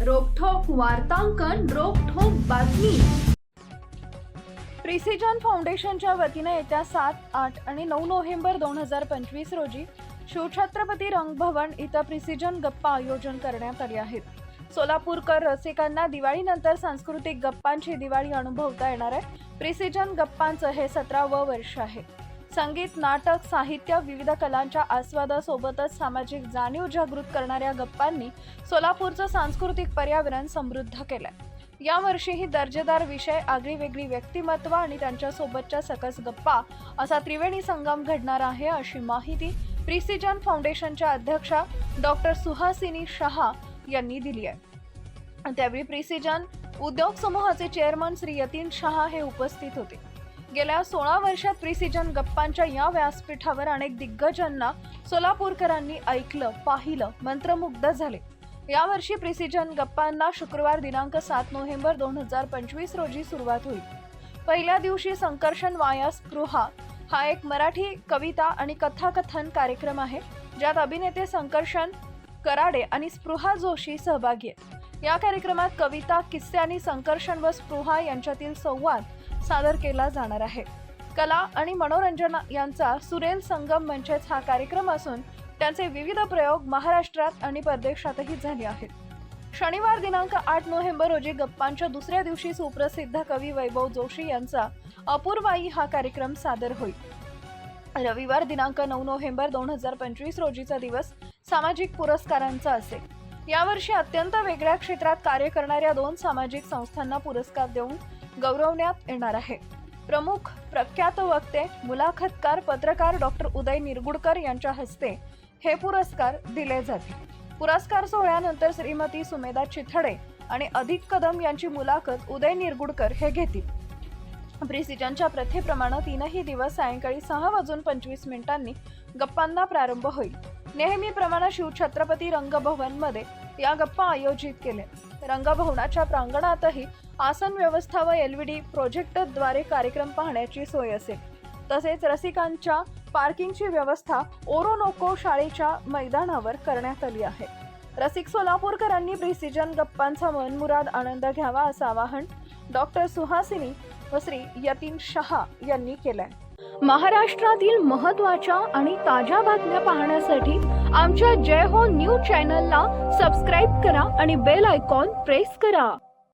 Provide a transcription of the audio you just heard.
वार्तांकन रोखोक बातमी. प्रिसिजन फाउंडेशनच्या वतीने येत्या सात आठ आणि नऊ नोव्हेंबर दोन हजार पंचवीस रोजी शिवछत्रपती रंगभवन इथं प्रिसिजन गप्पा आयोजन करण्यात आले आहेत. सोलापूरकर रसिकांना दिवाळीनंतर सांस्कृतिक गप्पांची दिवाळी अनुभवता येणार आहे. प्रिसिजन गप्पांचं हे सतरावं वर्ष आहे. संगीत नाटक साहित्य विविध कलांच्या आस्वादासोबतच सामाजिक जाणीव जागृत करणाऱ्या गप्पांनी सोलापूरचं सांस्कृतिक पर्यावरण समृद्ध केलंय. यावर्षीही दर्जेदार विषय आगळीवेगळी व्यक्तिमत्व आणि त्यांच्यासोबतच्या सकस गप्पा असा त्रिवेणी संगम घडणार आहे अशी माहिती प्रिसिजन फाउंडेशनच्या अध्यक्षा डॉक्टर सुहासिनी शहा यांनी दिली आहे. त्यावेळी प्रिसिजन उद्योग समूहाचे चेअरमन श्री यतीन शहा हे उपस्थित होते. गेल्या सोळा वर्षात प्रिसिजन गप्पांच्या या व्यासपीठावर अनेक दिग्गजांना सोलापूरकरांनी ऐकलं पाहिलं मंत्रमुग्ध झाले. यावर्षी प्रिसिजन गप्पांना शुक्रवार दिनांक सात नोव्हेंबर दोन हजार पंचवीस रोजी सुरुवात होईल. पहिल्या दिवशी संकर्षण वाया स्पृहा हा एक मराठी कविता आणि कथाकथन कार्यक्रम आहे ज्यात अभिनेते संकर्षण कराडे आणि स्पृहा जोशी सहभागी आहेत. या कार्यक्रमात कविता किस्से आणि संकर्षण व स्पृहा यांच्यातील संवाद सादर केला जाणार आहे. कला आणि मनोरंजन यांचा सुरेल संगम म्हणजेच हा कार्यक्रम असून त्यांचे विविध प्रयोग महाराष्ट्रात आणि परदेशातही झाले आहेत. शनिवार दिनांक आठ नोव्हेंबर रोजी गप्पांच्या दुसऱ्या दिवशी सुप्रसिद्ध कवी वैभव जोशी यांचा अपूर्वाई हा कार्यक्रम सादर होईल. रविवार दिनांक नऊ नोव्हेंबर दोन हजार पंचवीस रोजीचा दिवस सामाजिक पुरस्कारांचा असेल. यावर्षी अत्यंत वेगळ्या क्षेत्रात कार्य करणाऱ्या दोन सामाजिक संस्थांना पुरस्कार देऊन गौरवण्यात येणार आहे. प्रमुख प्रख्यात वक्ते मुलाखतकार पत्रकार डॉक्टर उदय निरगुडकर यांच्या हस्ते हे पुरस्कार दिले जातील. पुरस्कार सोहळ्यानंतर श्रीमती सुमेधा चिथडे आणि अधिक कदम यांची मुलाखत उदय निरगुडकर हे घेतील. प्रिसिजनच्या प्रथेप्रमाणे तीनही दिवस सायंकाळी सहा वाजून पंचवीस मिनिटांनी गप्पांना प्रारंभ होईल. नेहमीप्रमाणे शिवछत्रपती रंगभवनमध्ये या गप्पा आयोजित केले रंगभवनाच्या प्रांगणातही आसन व्यवस्था व डी प्रोजेक्टरद्वारे कार्यक्रम पाहण्याची सोय असेल. तसेच रसिकांच्या पार्किंगची व्यवस्था ओरोनोको शाळेच्या मैदानावर करण्यात आली आहे. रसिक सोलापूरकरांनी प्रिसिजन गप्पांचा मनमुराद आनंद घ्यावा असं आवाहन डॉक्टर सुहासिनी श्री यतीन शहा यांनी केलाय. महाराष्ट्रातील महत्त्वाच्या आणि ताज्या बातम्या पाहण्यासाठी आमच्या जय हो न्यूज चॅनलला सबस्क्राईब करा आणि बेल आयकॉन प्रेस करा.